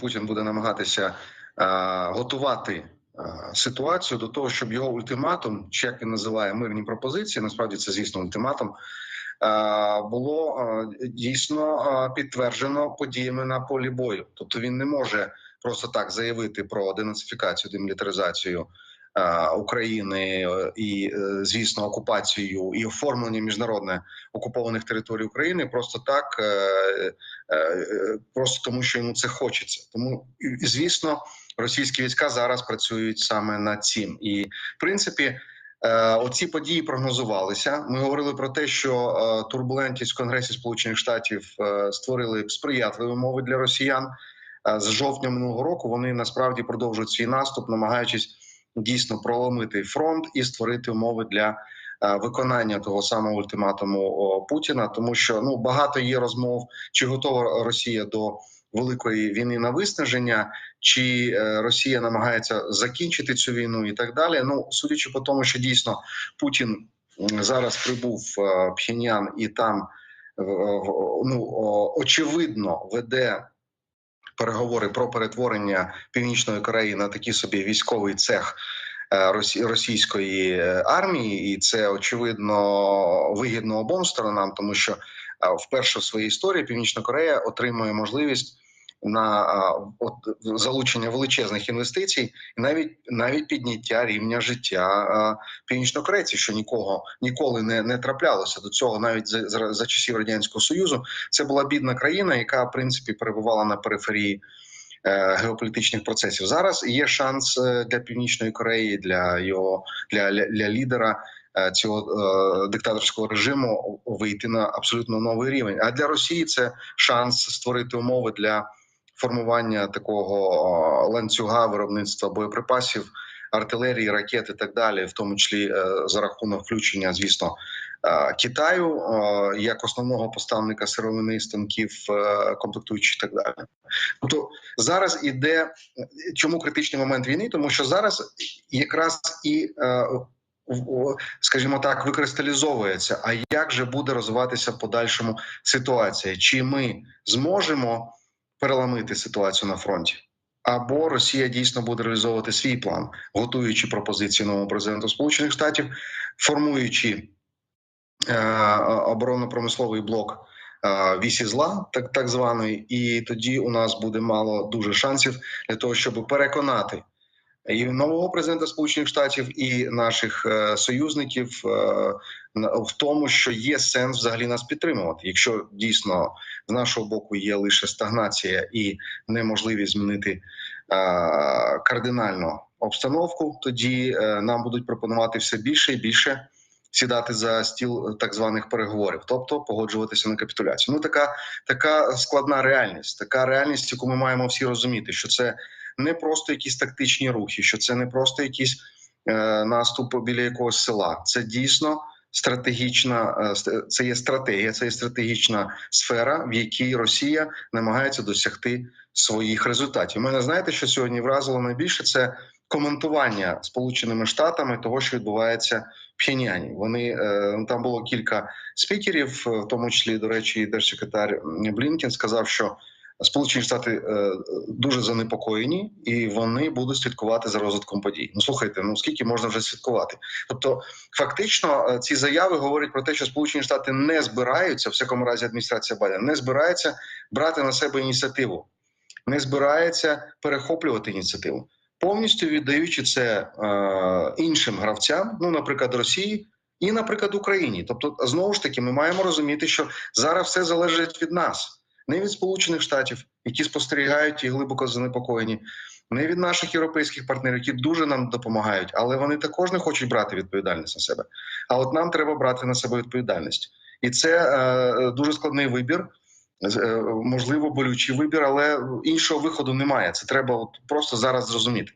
Путін буде намагатися е, готувати е, ситуацію до того, щоб його ультиматум, чи як він називає мирні пропозиції, насправді це звісно ультиматум. е, Було дійсно підтверджено подіями на полі бою, тобто він не може просто так заявити про денацифікацію, демілітаризацію України е, і, е, звісно, окупацію і оформлення міжнародне окупованих територій України просто так, е, е, е, просто тому, що йому це хочеться. Тому звісно, російські війська зараз працюють саме над цим, і в принципі. е, Оці події прогнозувалися. Ми говорили про те, що е, турбулентність в Конгресі Сполучених Штатів е, створили сприятливі умови для росіян. Е, З жовтня минулого року вони насправді продовжують свій наступ, намагаючись дійсно проломити фронт і створити умови для е, виконання того самого ультиматуму Путіна, тому що ну багато є розмов, чи готова Росія до великої війни на виснаження, чи е, Росія намагається закінчити цю війну і так далі. Ну судячи по тому, що дійсно Путін зараз прибув в Пхеньян і там е, ну очевидно веде переговори про перетворення Північної Кореї на такий собі військовий цех е, російської е, армії, і це очевидно вигідно обом сторонам, тому що е, вперше в своїй історії Північна Корея отримує можливість на от залучення величезних інвестицій, і навіть навіть підняття рівня життя північнокорейців, що нікого ніколи не, не траплялося до цього, навіть за, за, за часів радянського союзу. Це була бідна країна, яка в принципі перебувала на периферії е, геополітичних процесів. Зараз є шанс е, для північної Кореї, для його для, для, лідера. е, Цього диктаторського режиму вийти на абсолютно новий рівень. А для Росії це шанс створити умови для формування такого ланцюга виробництва боєприпасів, артилерії, ракет і так далі, в тому числі е, за рахунок включення, звісно, Китаю як основного поставника сировини станків, е, комплектуючих і так далі. Тобто зараз іде чому критичний момент війни, тому що зараз якраз і е, скажімо так, викристалізовується. А як же буде розвиватися в подальшому ситуація? Чи ми зможемо переламити ситуацію на фронті? Або Росія дійсно буде реалізовувати свій план, готуючи пропозиції нового президента Сполучених Штатів, формуючи е, оборонно-промисловий блок е, вісі зла, так, так званий, і тоді у нас буде мало дуже шансів для того, щоб переконати і нового президента Сполучених Штатів і наших е, союзників е, в тому, що є сенс взагалі нас підтримувати, якщо дійсно з нашого боку є лише стагнація і неможливість змінити кардинально обстановку, тоді е, нам будуть пропонувати все більше і більше сідати за стіл так званих переговорів, тобто погоджуватися на капітуляцію. Ну така така складна реальність, така реальність, яку ми маємо всі розуміти, що це не просто якісь тактичні рухи, що це не просто якийсь е, наступ біля якогось села. Це дійсно стратегічна, е, це є стратегія, це є стратегічна сфера, в якій Росія намагається досягти своїх результатів. Мене знаєте, що сьогодні вразило найбільше це коментування Сполученими Штатами того, що відбувається в Пхеньяні. Вони е, ну, там було кілька спікерів, в тому числі, до речі, і держсекретар Блінкен сказав, що Сполучені Штати е, дуже занепокоєні, і вони будуть слідкувати за розвитком подій. Ну слухайте, ну скільки можна вже слідкувати? Тобто, фактично, е, ці заяви говорять про те, що Сполучені Штати не збираються, в всякому разі, адміністрація Байдена не збирається брати на себе ініціативу, не збирається перехоплювати ініціативу, повністю віддаючи це е, іншим гравцям, ну, наприклад, Росії. І, наприклад, Україні, тобто, знову ж таки, ми маємо розуміти, що зараз все залежить від нас не від Сполучених Штатів, які спостерігають і глибоко занепокоєні, не від наших європейських партнерів, які дуже нам допомагають, але вони також не хочуть брати відповідальність на себе. А от нам треба брати на себе відповідальність, і це е, дуже складний вибір. е, Можливо, болючий вибір, але іншого виходу немає. Це треба от просто зараз зрозуміти.